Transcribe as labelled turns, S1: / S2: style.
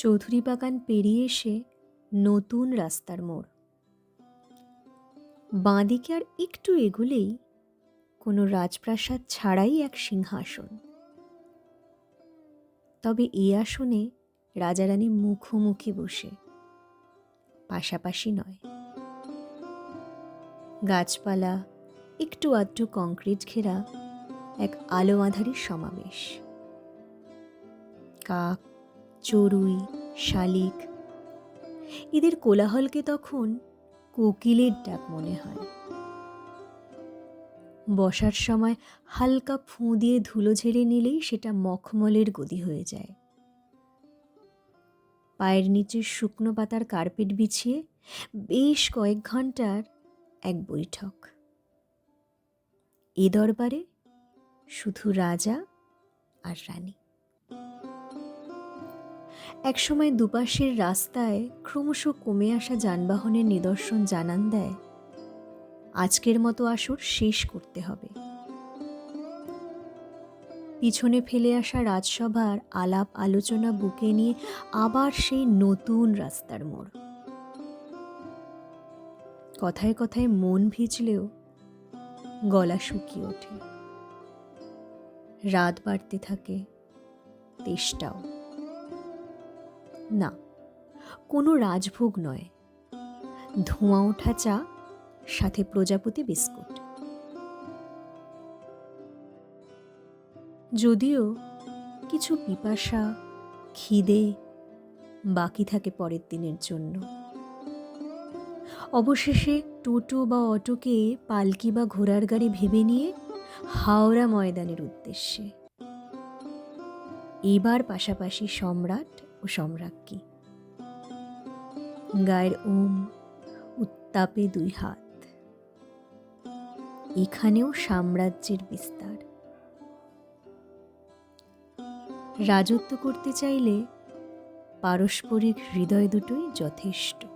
S1: চৌধুরী বাগান পেরিয়ে এসে নতুন রাস্তার মোড়। বাঁদিকে আর একটু এগুলেই কোনো রাজপ্রাসাদ ছাড়াই এক সিংহাসন। তবে এ আসনে রাজারানী মুখোমুখি বসে, পাশাপাশি নয়। গাছপালা, একটু আধটু কংক্রিট ঘেরা এক আলো আধারের সমাবেশ। কাক চড়ুই, শালিক। এদের কোলাহলকে তখন কোকিলের ডাক মনে হয়। বসার সময় হালকা ফুঁ দিয়ে ধুলো ঝেড়ে নিলেই সেটা মখমলের গদি হয়ে যায়। পায়ের নিচে শুকনো পাতার কার্পেট বিছিয়ে বেশ কয়েক ঘণ্টার এক বৈঠক। এ দরবারে শুধু রাজা আর রানী। একসময় দুপাশের রাস্তায় ক্রমশ কমে আসা যানবাহনের নিদর্শন জানান দেয়, আজকের মতো আসর শেষ করতে হবে। পিছনে ফেলে আসা রাজসভার আলাপ আলোচনা বুকে নিয়ে আবার সেই নতুন রাস্তার মোড়। কথায় কথায় মন ভিজলেও গলা শুকিয়ে ওঠে। রাত বাড়তে থাকে তেষ্টাও না, কোনো রাজভোগ নয়। ধোঁয়া ওঠা চা, সাথে প্রজাপতি বিস্কুট। যদিও কিছু পিপাসা, খিদে বাকি থাকে পরের দিনের জন্য। অবশেষে টোটো বা অটোকে পালকি বা ঘোড়ার গাড়ি ভেবে নিয়ে হাওড়া ময়দানের উদ্দেশ্যে। এবার পাশাপাশি সম্রাট ও সম্রাজ্ঞী। গায়ের ওম উত্তাপে দুই হাত। এখানেও সাম্রাজ্যের বিস্তার। রাজত্ব করতে চাইলে পারস্পরিক হৃদয় দুটোই যথেষ্ট।